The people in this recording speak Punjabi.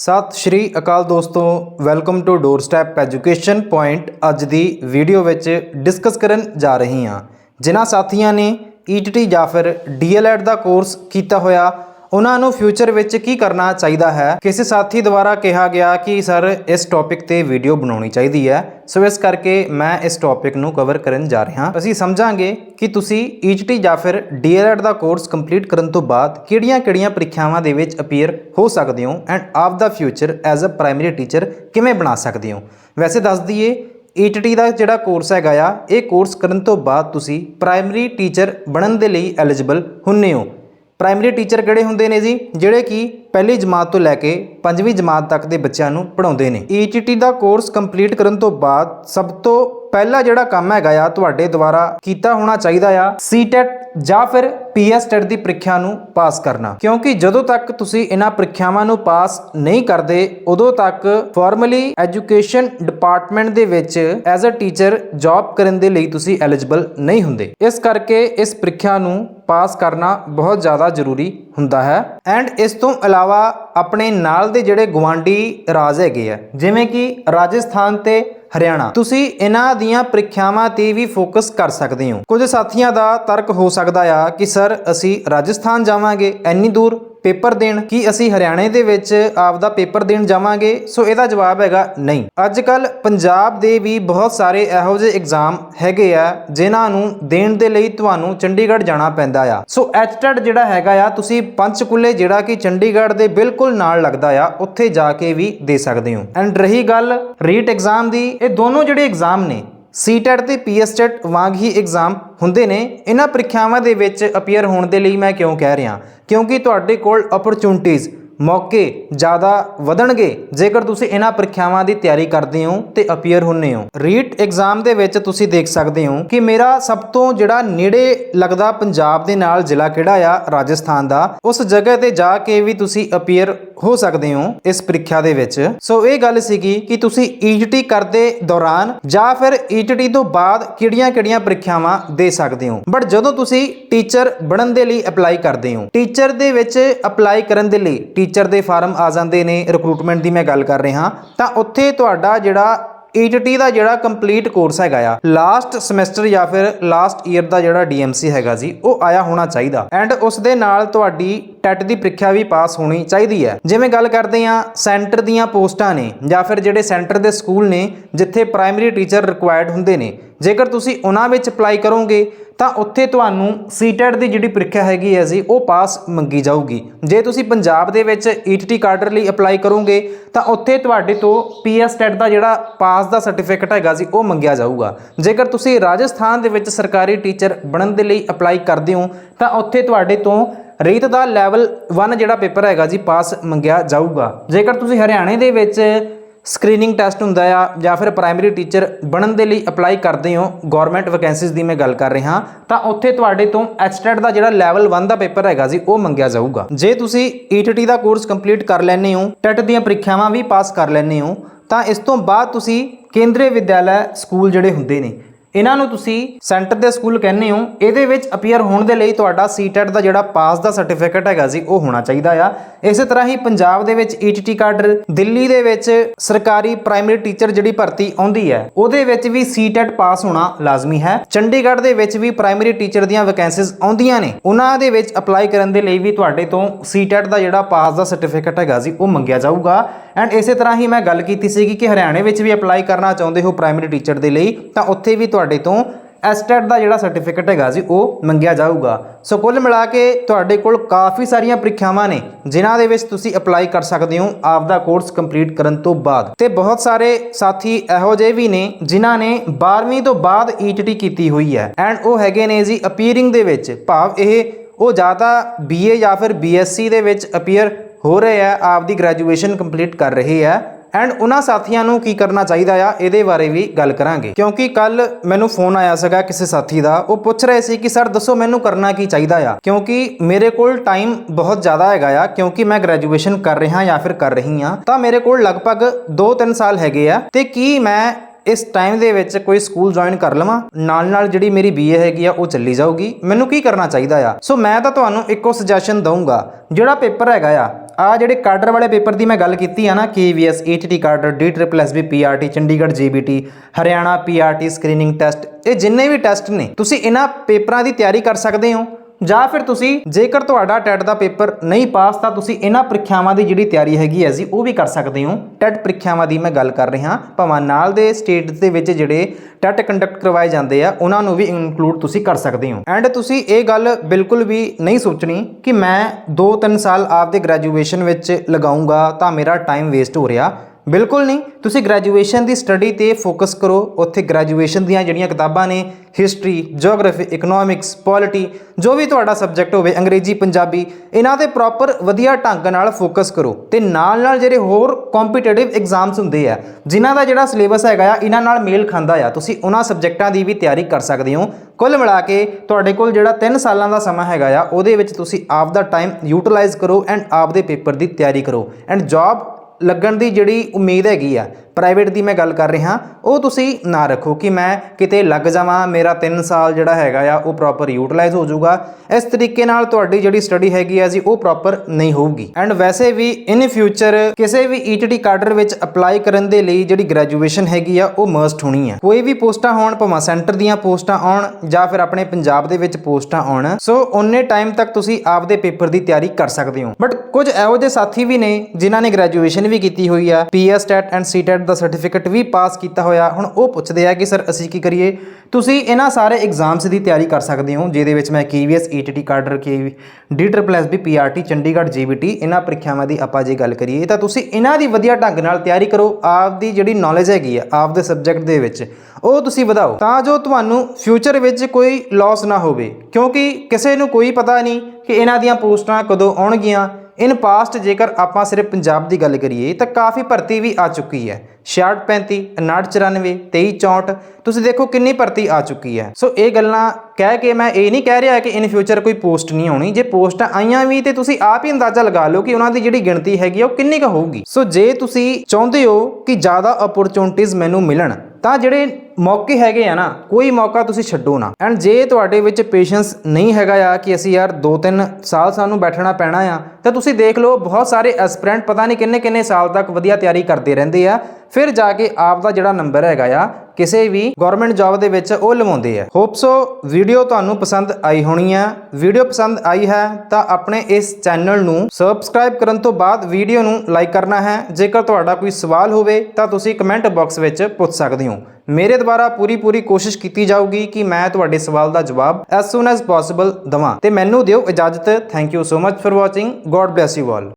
ਸਤਿ ਸ਼੍ਰੀ ਅਕਾਲ ਦੋਸਤੋ welcome to doorstep education point ਅੱਜ ਦੀ ਵੀਡੀਓ ਵਿੱਚ ਡਿਸਕਸ ਕਰਨ ਜਾ ਰਹੀ ਹਾਂ। ਜਿਨ੍ਹਾਂ ਸਾਥੀਆਂ ਨੇ ਈਟੀਟੀ ਜਾਂ ਫਿਰ ਡੀਐਲਐਡ ਦਾ ਕੋਰਸ ਕੀਤਾ ਹੋਇਆ ਉਹਨਾਂ ਨੂੰ ਫਿਊਚਰ ਵਿੱਚ ਕੀ ਕਰਨਾ ਚਾਹੀਦਾ ਹੈ? ਕਿਸੇ ਸਾਥੀ ਦੁਆਰਾ ਕਿਹਾ ਗਿਆ ਕਿ ਸਰ, ਇਸ ਟੌਪਿਕ ਤੇ ਵੀਡੀਓ ਬਣਾਉਣੀ ਚਾਹੀਦੀ ਹੈ। ਸੋ ਇਸ ਕਰਕੇ ਮੈਂ ਇਸ ਟੌਪਿਕ ਨੂੰ ਕਵਰ ਕਰਨ ਜਾ ਰਿਹਾ ਹਾਂ। ਅਸੀਂ ਸਮਝਾਂਗੇ ਕਿ ਤੁਸੀਂ ਈਟੀਟੀ ਜਾਂ ਫਿਰ ਡੀਐਲਐਡ ਦਾ ਕੋਰਸ ਕੰਪਲੀਟ ਕਰਨ ਤੋਂ ਬਾਅਦ ਕਿਹੜੀਆਂ-ਕਿਹੜੀਆਂ ਪ੍ਰੀਖਿਆਵਾਂ ਦੇ ਵਿੱਚ ਅਪੀਅਰ ਹੋ ਸਕਦੇ ਹੋ and of the future as a primary teacher ਕਿਵੇਂ ਬਣਾ ਸਕਦੇ ਹੋ? ਵੈਸੇ ਦੱਸ ਦਈਏ ਈਟੀਟੀ ਦਾ ਜਿਹੜਾ ਕੋਰਸ ਹੈਗਾ ਆ, ਇਹ ਕੋਰਸ ਕਰਨ ਤੋਂ ਬਾਅਦ ਤੁਸੀਂ ਪ੍ਰਾਇਮਰੀ ਟੀਚਰ ਬਣਨ ਦੇ ਲਈ ਐਲੀਜੀਬਲ ਹੁੰਨੇ ਹੋ। ਪ੍ਰਾਇਮਰੀ ਟੀਚਰ ਕਿਹੜੇ ਹੁੰਦੇ ਨੇ ਜੀ? ਜਿਹੜੇ ਕਿ ਪਹਿਲੀ ਜਮਾਤ ਤੋਂ ਲੈ ਕੇ ਪੰਜਵੀਂ ਜਮਾਤ ਤੱਕ ਦੇ ਬੱਚਿਆਂ ਨੂੰ ਪੜ੍ਹਾਉਂਦੇ ਨੇ। ਈਟੀਟੀ ਦਾ ਕੋਰਸ ਕੰਪਲੀਟ ਕਰਨ ਤੋਂ ਬਾਅਦ ਸਭ ਤੋਂ ਪਹਿਲਾ ਜਿਹੜਾ ਕੰਮ ਹੈਗਾ ਆ, ਤੁਹਾਡੇ ਦੁਆਰਾ ਕੀਤਾ ਹੋਣਾ ਚਾਹੀਦਾ ਆ ਸੀਟੈਟ ਜਾਂ ਫਿਰ ਪੀਐਸਟੈਟ ਦੀ ਪ੍ਰੀਖਿਆ ਨੂੰ ਪਾਸ ਕਰਨਾ। ਕਿਉਂਕਿ ਜਦੋਂ ਤੱਕ ਤੁਸੀਂ ਇਹਨਾਂ ਪ੍ਰੀਖਿਆਵਾਂ ਨੂੰ ਪਾਸ ਨਹੀਂ ਕਰਦੇ, ਉਦੋਂ ਤੱਕ ਫਾਰਮਲੀ ਐਜੂਕੇਸ਼ਨ ਡਿਪਾਰਟਮੈਂਟ ਦੇ ਵਿੱਚ ਐਜ਼ ਅ ਟੀਚਰ ਜੌਬ ਕਰਨ ਦੇ ਲਈ ਤੁਸੀਂ ਐਲੀਜੀਬਲ ਨਹੀਂ ਹੁੰਦੇ। ਇਸ ਕਰਕੇ ਇਸ ਪ੍ਰੀਖਿਆ ਨੂੰ ਪਾਸ ਕਰਨਾ ਬਹੁਤ ਜ਼ਿਆਦਾ ਜ਼ਰੂਰੀ ਹੁੰਦਾ ਹੈ। ਐਂਡ ਇਸ ਤੋਂ ਇਲਾਵਾ ਆਪਣੇ ਨਾਲ ਦੇ ਜਿਹੜੇ ਗਵਾਂਡੀ ਰਾਜ ਹੈਗੇ ਆ, ਜਿਵੇਂ ਕਿ ਰਾਜਸਥਾਨ ਤੇ ਹਰਿਆਣਾ, ਤੁਸੀਂ ਇਹਨਾਂ ਦੀਆਂ ਪ੍ਰੀਖਿਆਵਾਂ ਤੇ ਵੀ ਫੋਕਸ ਕਰ ਸਕਦੇ ਹੋ। ਕੁਝ ਸਾਥੀਆਂ ਦਾ ਤਰਕ ਹੋ ਸਕਦਾ ਆ ਕਿ, ਸਰ, ਅਸੀਂ ਰਾਜਸਥਾਨ ਜਾਵਾਂਗੇ। ਇੰਨੀ ਦੂਰ ਪੇਪਰ ਦੇਣ? ਕੀ ਅਸੀਂ ਹਰਿਆਣੇ ਦੇ ਵਿੱਚ ਆਪਦਾ ਪੇਪਰ ਦੇਣ ਜਾਵਾਂਗੇ? ਸੋ ਇਹਦਾ ਜਵਾਬ ਹੈਗਾ ਨਹੀਂ। ਅੱਜ ਕੱਲ ਪੰਜਾਬ ਦੇ ਵੀ ਬਹੁਤ ਸਾਰੇ ਇਹੋ ਜਿਹੇ ਐਗਜ਼ਾਮ ਹੈਗੇ ਆ, ਜਿਨ੍ਹਾਂ ਨੂੰ ਦੇਣ ਦੇ ਲਈ ਤੁਹਾਨੂੰ ਚੰਡੀਗੜ੍ਹ ਜਾਣਾ ਪੈਂਦਾ ਆ। ਸੋ ਐਚਟੈਟ ਜਿਹੜਾ ਹੈਗਾ ਆ, ਤੁਸੀਂ ਪੰਚਕੂਲੇ ਜਿਹੜਾ ਕਿ ਚੰਡੀਗੜ੍ਹ ਦੇ ਬਿਲਕੁਲ ਨਾਲ ਲੱਗਦਾ ਆ, ਉੱਥੇ ਜਾ ਕੇ ਵੀ ਦੇ ਸਕਦੇ ਹੋ। ਐਂਡ ਰਹੀ ਗੱਲ ਰੀਟ ਐਗਜ਼ਾਮ ਦੀ, ਇਹ ਦੋਨੋਂ ਜਿਹੜੇ ਐਗਜ਼ਾਮ ਨੇ ਸੀਟੈਟ ਤੇ ਪੀਐਸਟੈਟ ਵਾਂਗ ਹੀ ਐਗਜ਼ਾਮ ਹੁੰਦੇ ਨੇ, ਇਹਨਾਂ ਪ੍ਰੀਖਿਆਵਾਂ ਦੇ ਵਿੱਚ ਅਪੀਅਰ ਹੋਣ ਦੇ ਲਈ ਮੈਂ ਕਿਉਂ ਕਹਿ ਰਿਹਾ? ਕਿਉਂਕਿ ਤੁਹਾਡੇ ਕੋਲ ਓਪਰਚੁਨਿਟੀਆਂ ਮੌਕੇ ਜ਼ਿਆਦਾ ਵਧਣਗੇ। ਜੇਕਰ ਤੁਸੀਂ ਇਹਨਾਂ ਪ੍ਰੀਖਿਆਵਾਂ ਦੀ ਤਿਆਰੀ ਕਰਦੇ ਹੋ ਤੇ ਅਪੀਅਰ ਹੁੰਨੇ ਹੋ। ਰੀਟ ਐਗਜ਼ਾਮ ਦੇ ਵਿੱਚ ਤੁਸੀਂ ਦੇਖ ਸਕਦੇ ਹੋ ਕਿ ਮੇਰਾ ਸਭ ਤੋਂ ਜਿਹੜਾ ਨੇੜੇ ਲੱਗਦਾ ਪੰਜਾਬ ਦੇ ਨਾਲ ਜ਼ਿਲ੍ਹਾ ਕਿਹੜਾ ਆ? ਰਾਜਸਥਾਨ ਦਾ। ਉਸ ਜਗ੍ਹਾ ਤੇ ਜਾ ਕੇ ਵੀ ਤੁਸੀਂ ਅਪੀਅਰ ਹੋ ਸਕਦੇ ਹੋ ਇਸ ਪ੍ਰੀਖਿਆ ਦੇ ਵਿੱਚ। ਸੋ ਇਹ ਗੱਲ ਸੀਗੀ ਕਿ ਤੁਸੀਂ ਈਟੀਟੀ ਕਰਦੇ ਦੌਰਾਨ ਜਾਂ ਫਿਰ ਈਟੀਟੀ ਤੋਂ ਬਾਅਦ ਕਿਹੜੀਆਂ-ਕਿਹੜੀਆਂ ਪ੍ਰੀਖਿਆਵਾਂ ਦੇ ਸਕਦੇ ਹੋ। ਬਟ ਜਦੋਂ ਤੁਸੀਂ ਟੀਚਰ ਬਣਨ ਦੇ ਲਈ ਅਪਲਾਈ ਕਰਦੇ ਹੋ, ਟੀਚਰ ਦੇ ਵਿੱਚ ਅਪਲਾਈ ਕਰਨ ਦੇ ਲਈ ਟੀਚਰ ਦੇ ਫਾਰਮ ਆ ਜਾਂਦੇ ਨੇ ਰਿਕਰੂਟਮੈਂਟ ਦੀ ਮੈਂ ਗੱਲ ਕਰ ਰਿਹਾ। ਤਾਂ ਉੱਥੇ ਤੁਹਾਡਾ ਜਿਹੜਾ ਈਟੀਟੀ ਦਾ ਜਿਹੜਾ ਕੰਪਲੀਟ ਕੋਰਸ ਹੈਗਾ ਆ ਲਾਸਟ ਸਮੈਸਟਰ ਜਾਂ ਫਿਰ ਲਾਸਟ ਈਅਰ ਦਾ ਜਿਹੜਾ ਡੀਐਮਸੀ ਹੈਗਾ ਜੀ, ਉਹ ਆਇਆ ਹੋਣਾ ਚਾਹੀਦਾ। ਐਂਡ ਉਸ ਦੇ ਨਾਲ ਤੁਹਾਡੀ ਟੈਟ ਦੀ ਪ੍ਰੀਖਿਆ ਵੀ ਪਾਸ ਹੋਣੀ ਚਾਹੀਦੀ ਹੈ। ਜਿਵੇਂ ਗੱਲ ਕਰਦੇ ਆ ਸੈਂਟਰ ਦੀਆਂ ਪੋਸਟਾਂ ਨੇ ਜਾਂ ਫਿਰ ਜਿਹੜੇ ਸੈਂਟਰ ਦੇ ਸਕੂਲ ਨੇ, ਜਿੱਥੇ ਪ੍ਰਾਇਮਰੀ ਟੀਚਰ ਰਿਕੁਆਇਰਡ ਹੁੰਦੇ ਨੇ ਜੇਕਰ ਤੁਸੀਂ ਉਹਨਾਂ ਵਿੱਚ ਅਪਲਾਈ ਕਰੋਗੇ, ਤਾਂ ਉੱਥੇ ਤੁਹਾਨੂੰ ਸੀਟੈਟ ਦੀ ਜਿਹੜੀ ਪ੍ਰੀਖਿਆ ਹੈਗੀ ਹੈ ਜੀ, ਉਹ ਪਾਸ ਮੰਗੀ ਜਾਊਗੀ। ਜੇ ਤੁਸੀਂ ਪੰਜਾਬ ਦੇ ਵਿੱਚ ਈਟੀਟੀ ਕਾਡਰ ਲਈ ਅਪਲਾਈ ਕਰੋਗੇ, ਤਾਂ ਉੱਥੇ ਤੁਹਾਡੇ ਤੋਂ ਪੀਐਸਟੈਟ ਦਾ ਜਿਹੜਾ ਪਾਸ ਦਾ ਸਰਟੀਫਿਕੇਟ ਹੈਗਾ ਜੀ, ਉਹ ਮੰਗਿਆ ਜਾਊਗਾ। ਜੇਕਰ ਤੁਸੀਂ ਰਾਜਸਥਾਨ ਦੇ ਵਿੱਚ ਸਰਕਾਰੀ ਟੀਚਰ ਬਣਨ ਦੇ ਲਈ ਅਪਲਾਈ ਕਰਦੇ ਹੋ, ਤਾਂ ਉੱਥੇ ਤੁਹਾਡੇ ਤੋਂ ਰੀਤ ਦਾ ਲੈਵਲ 1 ਜਿਹੜਾ ਪੇਪਰ ਹੈਗਾ ਜੀ, ਪਾਸ ਮੰਗਿਆ ਜਾਊਗਾ। ਜੇਕਰ ਤੁਸੀਂ ਹਰਿਆਣੇ ਦੇ ਵਿੱਚ ਸਕਰੀਨਿੰਗ ਟੈਸਟ ਹੁੰਦਾ ਆ ਜਾਂ ਫਿਰ ਪ੍ਰਾਇਮਰੀ ਟੀਚਰ ਬਣਨ ਦੇ ਲਈ ਅਪਲਾਈ ਕਰਦੇ ਹੋ ਗਵਰਨਮੈਂਟ ਵੈਕੈਂਸੀਜ਼ ਦੀ ਮੈਂ ਗੱਲ ਕਰ ਰਿਹਾ, ਤਾਂ ਉੱਥੇ ਤੁਹਾਡੇ ਤੋਂ ਐਚਟੈਟ ਦਾ ਜਿਹੜਾ ਲੈਵਲ 1 ਦਾ ਪੇਪਰ ਹੈਗਾ ਸੀ ਉਹ ਮੰਗਿਆ ਜਾਊਗਾ। ਜੇ ਤੁਸੀਂ ਈਟੀਟੀ ਦਾ ਕੋਰਸ ਕੰਪਲੀਟ ਕਰ ਲੈਣੇ ਹੋ ਟੈਟ ਦੀਆਂ ਪ੍ਰੀਖਿਆਵਾਂ ਵੀ ਪਾਸ ਕਰ ਲੈਣੇ ਹੋ, ਤਾਂ ਇਸ ਤੋਂ ਬਾਅਦ ਤੁਸੀਂ ਕੇਂਦਰੀ ਵਿਦਿਆਲਾ ਸਕੂਲ ਜਿਹੜੇ ਹੁੰਦੇ ਨੇ ਇਹਨਾਂ ਨੂੰ ਤੁਸੀਂ ਸੈਂਟਰ ਦੇ ਸਕੂਲ ਕਹਿੰਦੇ ਹੋ, ਇਹਦੇ ਵਿੱਚ ਅਪੀਅਰ ਹੋਣ ਦੇ ਲਈ ਤੁਹਾਡਾ ਸੀਟੈਟ ਦਾ ਜਿਹੜਾ ਪਾਸ ਦਾ ਸਰਟੀਫਿਕੇਟ ਹੈਗਾ ਸੀ ਉਹ ਹੋਣਾ ਚਾਹੀਦਾ ਆ। ਇਸੇ ਤਰ੍ਹਾਂ ਹੀ ਪੰਜਾਬ ਦੇ ਵਿੱਚ ਈਟੀਟੀ ਕਾਡਰ ਦਿੱਲੀ ਦੇ ਵਿੱਚ ਸਰਕਾਰੀ ਪ੍ਰਾਇਮਰੀ ਟੀਚਰ ਜਿਹੜੀ ਭਰਤੀ ਆਉਂਦੀ ਹੈ, ਉਹਦੇ ਵਿੱਚ ਵੀ ਸੀਟੈਟ ਪਾਸ ਹੋਣਾ ਲਾਜ਼ਮੀ ਹੈ। ਚੰਡੀਗੜ੍ਹ ਦੇ ਵਿੱਚ ਵੀ ਪ੍ਰਾਇਮਰੀ ਟੀਚਰ ਦੀਆਂ ਵੈਕੈਂਸੀਜ਼ ਆਉਂਦੀਆਂ ਨੇ। ਉਹਨਾਂ ਦੇ ਵਿੱਚ ਅਪਲਾਈ ਕਰਨ ਦੇ ਲਈ ਵੀ ਤੁਹਾਡੇ ਤੋਂ ਸੀਟੈਟ ਦਾ ਜਿਹੜਾ ਪਾਸ ਦਾ ਸਰਟੀਫਿਕੇਟ ਹੈਗਾ ਸੀ ਉਹ ਮੰਗਿਆ ਜਾਊਗਾ। ਐਂਡ ਇਸੇ ਤਰ੍ਹਾਂ ਹੀ ਮੈਂ ਗੱਲ ਕੀਤੀ ਸੀਗੀ ਕਿ ਹਰਿਆਣੇ ਵਿੱਚ ਵੀ ਅਪਲਾਈ ਕਰਨਾ ਚਾਹੁੰਦੇ ਹੋ ਪ੍ਰਾਇਮਰੀ ਟੀਚਰ ਦੇ ਲਈ, ਤਾਂ ਉੱਥੇ ਵੀ ਤੁਹਾਡੇ ਤੋਂ ਐਸਟੈਟ ਦਾ ਜਿਹੜਾ ਸਰਟੀਫਿਕੇਟ ਹੈਗਾ ਜੀ, ਉਹ ਮੰਗਿਆ ਜਾਊਗਾ। ਸੋ ਕੁੱਲ ਮਿਲਾ ਕੇ ਤੁਹਾਡੇ ਕੋਲ ਕਾਫੀ ਸਾਰੀਆਂ ਪ੍ਰੀਖਿਆਵਾਂ ਨੇ, ਜਿਨ੍ਹਾਂ ਦੇ ਵਿੱਚ ਤੁਸੀਂ ਅਪਲਾਈ ਕਰ ਸਕਦੇ ਹੋ ਆਪਦਾ ਕੋਰਸ ਕੰਪਲੀਟ ਕਰਨ ਤੋਂ ਬਾਅਦ। ਤੇ ਬਹੁਤ ਸਾਰੇ ਸਾਥੀ ਇਹੋ ਜਿਹੇ ਵੀ ਨੇ, ਜਿਨ੍ਹਾਂ ਨੇ 12ਵੀਂ ਤੋਂ ਬਾਅਦ ਈਟੀਟੀ ਕੀਤੀ ਹੋਈ ਹੈ। ਐਂਡ ਉਹ ਹੈਗੇ ਨੇ ਜੀ ਅਪੀਅਰਿੰਗ ਦੇ ਵਿੱਚ। ਭਾਵ ਇਹ ਉਹ ਜ਼ਿਆਦਾ ਬੀਏ ਜਾਂ ਫਿਰ ਬੀਐਸਸੀ ਦੇ ਵਿੱਚ ਅਪੀਅਰ ਹੋ ਰਹੇ ਆ, ਆਪਦੀ ਗ੍ਰੈਜੂਏਸ਼ਨ ਕੰਪਲੀਟ ਕਰ ਰਹੇ ਆ। ਐਂਡ ਉਹਨਾਂ ਸਾਥੀਆਂ ਨੂੰ ਕੀ ਕਰਨਾ ਚਾਹੀਦਾ ਆ? ਇਹਦੇ ਬਾਰੇ ਵੀ ਗੱਲ ਕਰਾਂਗੇ। ਕਿਉਂਕਿ ਕੱਲ ਮੈਨੂੰ ਫੋਨ ਆਇਆ ਸੀਗਾ ਕਿਸੇ ਸਾਥੀ ਦਾ। ਉਹ ਪੁੱਛ ਰਹੇ ਸੀ ਕਿ ਸਰ ਦੱਸੋ ਮੈਨੂੰ ਕਰਨਾ ਕੀ ਚਾਹੀਦਾ ਆ? ਕਿਉਂਕਿ ਮੇਰੇ ਕੋਲ ਟਾਈਮ ਬਹੁਤ ਜ਼ਿਆਦਾ ਹੈਗਾ ਆ। ਕਿਉਂਕਿ ਮੈਂ ਗ੍ਰੈਜੂਏਸ਼ਨ ਕਰ ਰਿਹਾ ਜਾਂ ਫਿਰ ਕਰ ਰਹੀ ਆ ਤਾਂ ਮੇਰੇ ਕੋਲ ਲਗਭਗ 2-3 ਸਾਲ ਹੈਗੇ ਆ। ਤੇ ਕੀ ਮੈਂ ਇਸ ਟਾਈਮ ਦੇ ਵਿੱਚ ਕੋਈ ਸਕੂਲ ਜੁਆਇਨ ਕਰ ਲਵਾਂ? ਨਾਲ ਨਾਲ ਜਿਹੜੀ ਮੇਰੀ ਬੀਏ ਹੈਗੀ ਆ, ਉਹ ਚੱਲੀ ਜਾਊਗੀ। ਮੈਨੂੰ ਕੀ ਕਰਨਾ ਚਾਹੀਦਾ ਆ? ਸੋ ਮੈਂ ਤਾਂ ਤੁਹਾਨੂੰ ਇੱਕੋ ਸੁਜੈਸ਼ਨ ਦਊਂਗਾ। ਜਿਹੜਾ ਪੇਪਰ ਹੈਗਾ ਆ ਆ ਜਿਹੜੇ ਕਾਡਰ ਵਾਲੇ ਪੇਪਰ ਦੀ ਮੈਂ ਗੱਲ ਕੀਤੀ ਆ ਨਾ KVS ETT cadre DSSB PRT Chandigarh GBT Haryana PRT screening test ਇਹ ਜਿੰਨੇ ਵੀ ਟੈਸਟ ਨੇ, ਤੁਸੀਂ ਇਹਨਾਂ ਪੇਪਰਾਂ ਦੀ ਤਿਆਰੀ ਕਰ ਸਕਦੇ ਹੋ। ਜਾਂ ਫਿਰ ਤੁਸੀਂ ਜੇਕਰ ਤੁਹਾਡਾ ਟੈਟ ਦਾ ਪੇਪਰ ਨਹੀਂ ਪਾਸ, ਤਾਂ ਤੁਸੀਂ ਇਹਨਾਂ ਪ੍ਰੀਖਿਆਵਾਂ ਦੀ ਜਿਹੜੀ ਤਿਆਰੀ ਹੈਗੀ ਹੈ ਜੀ, ਉਹ ਵੀ ਕਰ ਸਕਦੇ ਹੋ। ਟੈਟ ਪ੍ਰੀਖਿਆਵਾਂ ਦੀ ਮੈਂ ਗੱਲ ਕਰ ਰਿਹਾ, ਭਾਵੇਂ ਨਾਲ ਦੇ ਸਟੇਟ ਦੇ ਵਿੱਚ ਜਿਹੜੇ ਟੈਟ ਕੰਡਕਟ ਕਰਵਾਏ ਜਾਂਦੇ ਆ, ਉਹਨਾਂ ਨੂੰ ਵੀ ਇਨਕਲੂਡ ਤੁਸੀਂ ਕਰ ਸਕਦੇ ਹੋ। ਐਂਡ ਤੁਸੀਂ ਇਹ ਗੱਲ ਬਿਲਕੁਲ ਵੀ ਨਹੀਂ ਸੋਚਣੀ ਕਿ ਮੈਂ 2-3 ਸਾਲ ਆਪਦੇ ਗ੍ਰੈਜੂਏਸ਼ਨ ਵਿੱਚ ਲਗਾਉਂਗਾ ਤਾਂ ਮੇਰਾ ਟਾਈਮ ਵੇਸਟ ਹੋ ਰਿਹਾ। ਬਿਲਕੁਲ ਨਹੀਂ। ਤੁਸੀਂ ਗ੍ਰੈਜੂਏਸ਼ਨ ਦੀ ਸਟੱਡੀ ਤੇ ਫੋਕਸ ਕਰੋ। ਉੱਥੇ ਗ੍ਰੈਜੂਏਸ਼ਨ ਦੀਆਂ ਜਿਹੜੀਆਂ ਕਿਤਾਬਾਂ ਨੇ ਹਿਸਟਰੀ ਜੀਓਗ੍ਰਾਫੀ ਇਕਨੋਮਿਕਸ ਪੋਲਿਟੀ ਜੋ ਵੀ ਤੁਹਾਡਾ ਸਬਜੈਕਟ ਹੋਵੇ, ਅੰਗਰੇਜ਼ੀ, ਪੰਜਾਬੀ, ਇਹਨਾਂ ਤੇ ਪ੍ਰੋਪਰ ਵਧੀਆ ਢੰਗ ਨਾਲ ਫੋਕਸ ਕਰੋ। ਤੇ ਨਾਲ ਨਾਲ ਜਿਹੜੇ ਹੋਰ ਕੰਪੀਟੀਟਿਵ ਐਗਜ਼ਾਮਸ ਹੁੰਦੇ ਆ, ਜਿਨ੍ਹਾਂ ਦਾ ਜਿਹੜਾ ਸਿਲੇਬਸ ਹੈਗਾ ਆ, ਇਹਨਾਂ ਨਾਲ ਮੇਲ ਖਾਂਦਾ ਆ। ਤੁਸੀਂ ਉਹਨਾਂ ਸਬਜੈਕਟਾਂ ਦੀ ਵੀ ਤਿਆਰੀ ਕਰ ਸਕਦੇ ਹੋ। ਕੁੱਲ ਮਿਲਾ ਕੇ ਤੁਹਾਡੇ ਕੋਲ ਜਿਹੜਾ 3 ਸਾਲਾਂ ਦਾ ਸਮਾਂ ਹੈਗਾ ਆ, ਉਹਦੇ ਵਿੱਚ ਤੁਸੀਂ ਆਪ ਦਾ ਟਾਈਮ ਯੂਟਿਲਾਈਜ਼ ਕਰੋ ਐਂਡ ਆਪ ਦੇ ਪੇਪਰ ਦੀ ਤਿਆਰੀ ਕਰੋ। ਐਂਡ ਜੌਬ ਲੱਗਣ ਦੀ ਜਿਹੜੀ ਉਮੀਦ ਹੈਗੀ ਆ ਪ੍ਰਾਈਵੇਟ ਦੀ ਮੈਂ ਗੱਲ ਕਰ ਰਿਹਾ, ਉਹ ਤੁਸੀਂ ਨਾ ਰੱਖੋ ਕਿ ਮੈਂ ਕਿਤੇ ਲੱਗ ਜਾਵਾਂ, ਮੇਰਾ 3 ਸਾਲ ਜਿਹੜਾ ਹੈਗਾ ਆ, ਉਹ ਪ੍ਰੋਪਰ ਯੂਟਿਲਾਈਜ਼ ਹੋ ਜਾਊਗਾ। ਇਸ ਤਰੀਕੇ ਨਾਲ ਤੁਹਾਡੀ ਜਿਹੜੀ ਸਟੱਡੀ ਹੈਗੀ ਆ ਜੀ, ਉਹ ਪ੍ਰੋਪਰ ਨਹੀਂ ਹੋਊਗੀ। ਐਂਡ ਵੈਸੇ ਵੀ ਇਨ ਫਿਊਚਰ ਕਿਸੇ ਵੀ ਈਟੀਟੀ ਕਾਡਰ ਵਿੱਚ ਅਪਲਾਈ ਕਰਨ ਦੇ ਲਈ ਜਿਹੜੀ ਗ੍ਰੈਜੂਏਸ਼ਨ ਹੈਗੀ ਆ, ਉਹ ਮਸਟ ਹੋਣੀ ਆ। ਕੋਈ ਵੀ ਪੋਸਟਾਂ ਹੋਣ, ਭਾਵੇਂ ਸੈਂਟਰ ਦੀਆਂ ਪੋਸਟਾਂ ਆਉਣ, ਜਾਂ ਫਿਰ ਆਪਣੇ ਪੰਜਾਬ ਦੇ ਵਿੱਚ ਪੋਸਟਾਂ ਆਉਣ, ਸੋ ਉਹਨੇ ਟਾਈਮ ਤੱਕ ਤੁਸੀਂ ਆਪਦੇ ਪੇਪਰ ਦੀ ਤਿਆਰੀ ਕਰ ਸਕਦੇ ਹੋ। ਬਟ ਕੁਝ ਇਹੋ ਜਿਹੇ ਸਾਥੀ ਵੀ ਨੇ, ਜਿਨ੍ਹਾਂ ਨੇ ਗ੍ਰੈਜੂਏਸ਼ਨ ਵੀ ਕੀਤੀ ਹੋਈ ਆ ਪੀਐਸ ਟੈਟ ਐਂਡ ਸੀਟੈਟ ਦਾ ਸਰਟੀਫਿਕੇਟ ਵੀ ਪਾਸ ਕੀਤਾ ਹੋਇਆ। ਹੁਣ ਉਹ ਪੁੱਛਦੇ ਆ ਕਿ ਸਰ ਅਸੀਂ ਕੀ ਕਰੀਏ? ਤੁਸੀਂ ਇਹਨਾਂ ਸਾਰੇ ਐਗਜ਼ਾਮਸ ਦੀ ਤਿਆਰੀ ਕਰ ਸਕਦੇ ਹੋ, ਜਿਹਦੇ ਵਿੱਚ ਮੈਂ KVS ETT cadre K D triple S DSSB PRT Chandigarh GBT ਇਹਨਾਂ ਪ੍ਰੀਖਿਆਵਾਂ ਦੀ ਆਪਾਂ ਜੇ ਗੱਲ ਕਰੀਏ, ਤਾਂ ਤੁਸੀਂ ਇਹਨਾਂ ਦੀ ਵਧੀਆ ਢੰਗ ਨਾਲ ਤਿਆਰੀ ਕਰੋ। ਆਪ ਦੀ ਜਿਹੜੀ ਨੌਲੇਜ ਹੈਗੀ ਆ ਆਪ ਦੇ ਸਬਜੈਕਟ ਦੇ ਵਿੱਚ, ਉਹ ਤੁਸੀਂ ਵਧਾਓ। ਤਾਂ ਜੋ ਤੁਹਾਨੂੰ ਫਿਊਚਰ ਵਿੱਚ ਕੋਈ ਲਾਸ ਨਾ ਹੋਵੇ। ਕਿਉਂਕਿ ਕਿਸੇ ਨੂੰ ਕੋਈ ਪਤਾ ਨਹੀਂ ਕਿ ਇਹਨਾਂ ਦੀਆਂ ਪੋਸਟਾਂ ਕਦੋਂ ਆਉਣਗੀਆਂ। ਇਨ ਪਾਸਟ ਜੇਕਰ ਆਪਾਂ ਸਿਰਫ ਪੰਜਾਬ ਦੀ ਗੱਲ ਕਰੀਏ, ਤਾਂ ਕਾਫੀ ਭਰਤੀ ਵੀ ਆ ਚੁੱਕੀ ਹੈ। 6635 5994 2364 ਤੁਸੀਂ ਦੇਖੋ ਕਿੰਨੀ ਭਰਤੀ ਆ ਚੁੱਕੀ ਹੈ। ਸੋ ਇਹ ਗੱਲਾਂ ਕਹਿ ਕੇ ਮੈਂ ਇਹ ਨਹੀਂ ਕਹਿ ਰਿਹਾ ਕਿ ਇਨ ਫਿਊਚਰ ਕੋਈ ਪੋਸਟ ਨਹੀਂ ਆਉਣੀ। ਜੇ ਪੋਸਟਾਂ ਆਈਆਂ ਵੀ, ਤੇ ਤੁਸੀਂ ਆਪ ਹੀ ਅੰਦਾਜ਼ਾ ਲਗਾ ਲਓ ਕਿ ਉਹਨਾਂ ਦੀ ਜਿਹੜੀ ਗਿਣਤੀ ਹੈਗੀ ਆ, ਉਹ ਕਿੰਨੀ ਕੁ ਹੋਊਗੀ। ਸੋ ਜੇ ਤੁਸੀਂ ਚਾਹੁੰਦੇ ਹੋ ਕਿ ਜ਼ਿਆਦਾ ਓਪਰਚੁਨਿਟੀਜ਼ ਮੈਨੂੰ ਮਿਲਣ ਤਾਂ ਜਿਹੜੇ ਮੌਕੇ ਹੈਗੇ ਆ ਨਾ, ਕੋਈ ਮੌਕਾ ਤੁਸੀਂ ਛੱਡੋ ਨਾ। ਐਂਡ ਜੇ ਤੁਹਾਡੇ ਵਿੱਚ ਪੇਸ਼ੈਂਸ ਨਹੀਂ ਹੈਗਾ ਆ ਕਿ ਅਸੀਂ ਯਾਰ 2-3 ਸਾਲ ਸਾਨੂੰ ਬੈਠਣਾ ਪੈਣਾ ਆ, ਤਾਂ ਤੁਸੀਂ ਦੇਖ ਲਓ, ਬਹੁਤ ਸਾਰੇ ਐਸਪੀਰੈਂਟ ਪਤਾ ਨਹੀਂ ਕਿੰਨੇ ਕਿੰਨੇ ਸਾਲ ਤੱਕ ਵਧੀਆ ਤਿਆਰੀ ਕਰਦੇ ਰਹਿੰਦੇ ਆ। ਫਿਰ ਜਾ ਕੇ ਆਪ ਦਾ ਜਿਹੜਾ ਨੰਬਰ ਹੈਗਾ ਆ ਕਿਸੇ ਵੀ ਗਵਰਨਮੈਂਟ ਜੌਬ ਦੇ ਵਿੱਚ ਉਹ ਲਵਾਉਂਦੇ ਆ। ਹੋਪ ਸੋ ਵੀਡੀਓ ਤੁਹਾਨੂੰ ਪਸੰਦ ਆਈ ਹੋਣੀ ਆ। ਵੀਡੀਓ ਪਸੰਦ ਆਈ ਹੈ ਤਾਂ ਆਪਣੇ ਇਸ ਚੈਨਲ ਨੂੰ ਸਬਸਕ੍ਰਾਈਬ ਕਰਨ ਤੋਂ ਬਾਅਦ ਵੀਡੀਓ ਨੂੰ ਲਾਈਕ ਕਰਨਾ ਹੈ। ਜੇਕਰ ਤੁਹਾਡਾ ਕੋਈ ਸਵਾਲ ਹੋਵੇ ਤਾਂ ਤੁਸੀਂ ਕਮੈਂਟ ਬਾਕਸ ਵਿੱਚ ਪੁੱਛ ਸਕਦੇ ਹੋ। ਮੇਰੇ ਦੁਆਰਾ ਪੂਰੀ ਪੂਰੀ ਕੋਸ਼ਿਸ਼ ਕੀਤੀ ਜਾਊਗੀ ਕਿ ਮੈਂ ਤੁਹਾਡੇ ਸਵਾਲ ਦਾ ਜਵਾਬ ਐਸ ਸੂਨ ਐਸ ਪੋਸੀਬਲ ਦਵਾਂ। ਤੇ ਮੈਨੂੰ ਦਿਓ ਇਜਾਜ਼ਤ। Thank you so much for watching God bless you all